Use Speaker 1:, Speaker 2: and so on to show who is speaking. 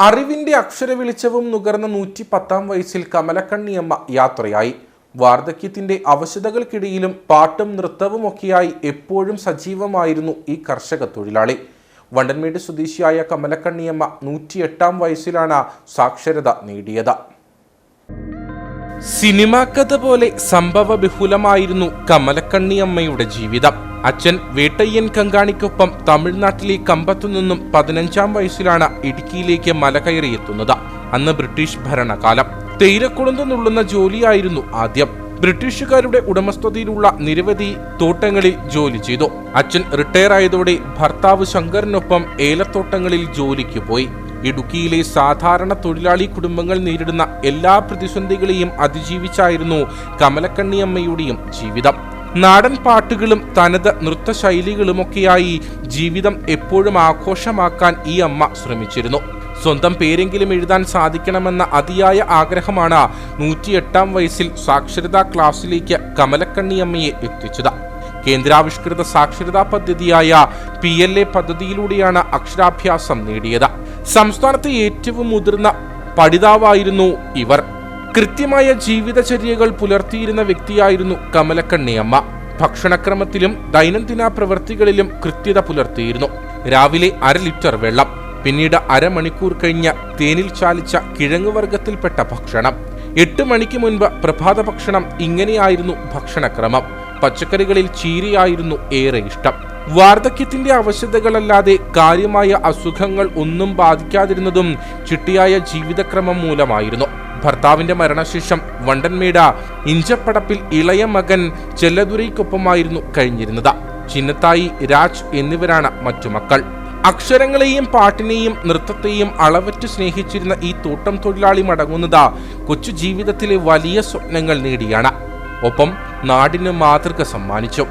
Speaker 1: അറിവിന്റെ അക്ഷര വെളിച്ചവും നുകർന്ന നൂറ്റി പത്താം വയസ്സിൽ കമലക്കണ്ണിയമ്മ യാത്രയായി. വാർദ്ധക്യത്തിന്റെ അവശതകൾക്കിടയിലും പാട്ടും നൃത്തവും ഒക്കെയായി എപ്പോഴും സജീവമായിരുന്നു ഈ കർഷക തൊഴിലാളി. വണ്ടൻമേട് സ്വദേശിയായ കമലക്കണ്ണിയമ്മ നൂറ്റിയെട്ടാം വയസ്സിലാണ് സാക്ഷരത നേടിയത്. സിനിമാ കഥ പോലെ സംഭവ ബഹുലമായിരുന്നു കമലക്കണ്ണിയമ്മയുടെ ജീവിതം. അച്ഛൻ വേട്ടയ്യൻ കങ്കാണിക്കൊപ്പം തമിഴ്നാട്ടിലെ കമ്പത്തു നിന്നും പതിനഞ്ചാം വയസ്സിലാണ് ഇടുക്കിയിലേക്ക് മല കയറിയെത്തുന്നത് അന്ന് ബ്രിട്ടീഷ് ഭരണകാലം. തേയിലക്കുളന്ത് നുള്ളുന്ന ജോലിയായിരുന്നു ആദ്യം. ബ്രിട്ടീഷുകാരുടെ ഉടമസ്ഥതയിലുള്ള നിരവധി തോട്ടങ്ങളിൽ ജോലി ചെയ്തു. അച്ഛൻ റിട്ടയർ ആയതോടെ ഭർത്താവ് ശങ്കറിനൊപ്പം ഏലത്തോട്ടങ്ങളിൽ ജോലിക്ക് പോയി. ഇടുക്കിയിലെ സാധാരണ തൊഴിലാളി കുടുംബങ്ങൾ നേരിടുന്ന എല്ലാ പ്രതിസന്ധികളെയും അതിജീവിച്ചായിരുന്നു കമലക്കണ്ണിയമ്മയുടെയും ജീവിതം. നാടൻ പാട്ടുകളും തനത് നൃത്തശൈലികളുമൊക്കെയായി ജീവിതം എപ്പോഴും ആഘോഷമാക്കാൻ ഈ അമ്മ ശ്രമിച്ചിരുന്നു. സ്വന്തം പേരെങ്കിലും എഴുതാൻ സാധിക്കണമെന്ന അതിയായ ആഗ്രഹമാണ് നൂറ്റിയെട്ടാം വയസ്സിൽ സാക്ഷരതാ ക്ലാസ്സിലേക്ക് കമലക്കണ്ണിയമ്മയെ എത്തിച്ചത്. കേന്ദ്രാവിഷ്കൃത സാക്ഷരതാ പദ്ധതിയായ പി എൽ എ പദ്ധതിയിലൂടെയാണ് അക്ഷരാഭ്യാസം നേടിയത്. സംസ്ഥാനത്തെ ഏറ്റവും മുതിർന്ന പഠിതാവായിരുന്നു ഇവർ. കൃത്യമായ ജീവിതചര്യകൾ പുലർത്തിയിരുന്ന വ്യക്തിയായിരുന്നു കമലക്കണ്ണിയമ്മ. ഭക്ഷണക്രമത്തിലും ദൈനംദിന പ്രവൃത്തികളിലും കൃത്യത പുലർത്തിയിരുന്നു. രാവിലെ അര ലിറ്റർ വെള്ളം പിന്നീട് അരമണിക്കൂർ കഴിഞ്ഞ തേനിൽ ചാലിച്ച കിഴങ്ങുവർഗത്തിൽപ്പെട്ട ഭക്ഷണം. എട്ട് മണിക്ക് മുൻപ് പ്രഭാത ഭക്ഷണം ഇങ്ങനെയായിരുന്നു ഭക്ഷണക്രമം. പച്ചക്കറികളിൽ ചീരയായിരുന്നു ഏറെ ഇഷ്ടം. വാർദ്ധക്യത്തിന്റെ അവശതകളല്ലാതെ കാര്യമായ അസുഖങ്ങൾ ഒന്നും ബാധിക്കാതിരുന്നതും ചിട്ടിയായ ജീവിതക്രമം മൂലമായിരുന്നു. ഭർത്താവിന്റെ മരണശേഷം വണ്ടൻമേട ഇഞ്ചപ്പടപ്പിൽ ഇളയ മകൻ ചെല്ലതുരയ്ക്കൊപ്പമായിരുന്നു കഴിഞ്ഞിരുന്നത്. ചിന്നത്തായി രാജ് എന്നിവരാണ് മറ്റു മക്കൾ. അക്ഷരങ്ങളെയും പാട്ടിനെയും നൃത്തത്തെയും അളവറ്റ് സ്നേഹിച്ചിരുന്ന ഈ തോട്ടം തൊഴിലാളി മടങ്ങുന്നത് കൊച്ചു ജീവിതത്തിലെ വലിയ സ്വപ്നങ്ങൾ നേടിയാണ്. ഒപ്പം നാടിന് മാതൃക സമ്മാനിച്ചു.